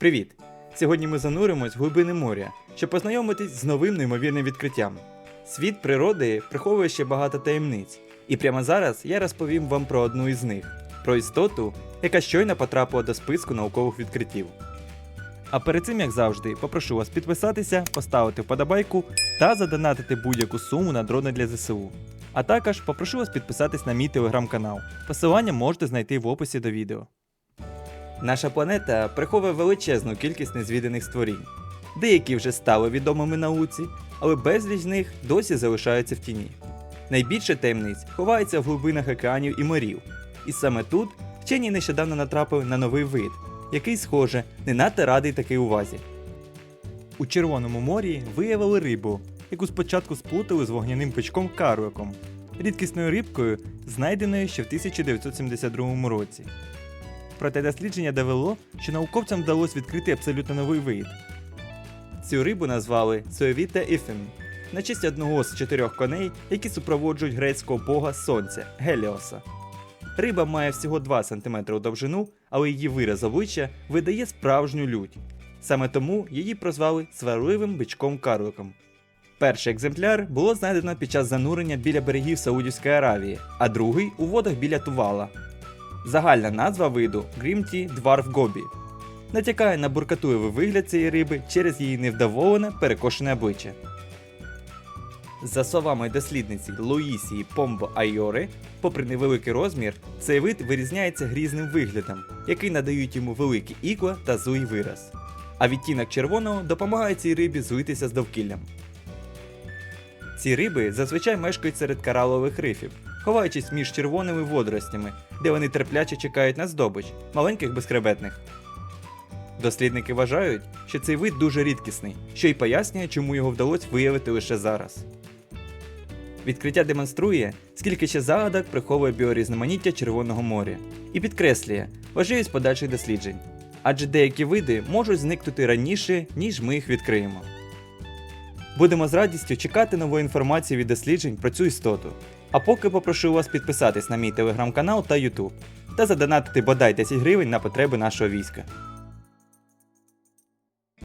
Привіт! Сьогодні ми зануримось в глибини моря, щоб познайомитись з новим неймовірним відкриттям. Світ природи приховує ще багато таємниць, і прямо зараз я розповім вам про одну із них про істоту, яка щойно потрапила до списку наукових відкриттів. А перед цим, як завжди, попрошу вас підписатися, поставити вподобайку та задонатити будь-яку суму на дрони для ЗСУ. А також попрошу вас підписатись на мій телеграм-канал. Посилання можете знайти в описі до відео. Наша планета приховує величезну кількість незвіданих створінь. Деякі вже стали відомими науці, але безліч з них досі залишаються в тіні. Найбільше таємниць ховається в глибинах океанів і морів. І саме тут вчені нещодавно натрапили на новий вид, який, схоже, не надто радий такій увазі. У Червоному морі виявили рибу, яку спочатку сплутали з вогняним бичком каруеком, рідкісною рибкою, знайденою ще в 1972 році. Проте дослідження довело, що науковцям вдалося відкрити абсолютно новий вид. Цю рибу назвали Соевіта Іфен на честь одного з чотирьох коней, які супроводжують грецького бога сонця Геліоса. Риба має всього 2 см у довжину, але її вираз обличчя видає справжню лють. Саме тому її прозвали сварливим бичком карликом. Перший екземпляр було знайдено під час занурення біля берегів Саудівської Аравії, а другий у водах біля Тувала. Загальна назва виду Грімті Dwarf Гобі. Натякає на буркатуєвий вигляд цієї риби через її невдоволене перекошене обличчя. За словами дослідниці Луїсії Помбо Айори, попри невеликий розмір, цей вид вирізняється грізним виглядом, який надають йому великі ікла та злий вираз. А відтінок червоного допомагає цій рибі злитися з довкіллям. Ці риби зазвичай мешкають серед коралових рифів, ховаючись між червоними водоростями, де вони терпляче чекають на здобич маленьких безхребетних. Дослідники вважають, що цей вид дуже рідкісний, що й пояснює, чому його вдалося виявити лише зараз. Відкриття демонструє, скільки ще загадок приховує біорізноманіття Червоного моря, і підкреслює важливість подальших досліджень, адже деякі види можуть зникнути раніше, ніж ми їх відкриємо. Будемо з радістю чекати нової інформації від досліджень про цю істоту. А поки попрошу вас підписатись на мій телеграм-канал та YouTube та задонатити бодай 10 гривень на потреби нашого війська.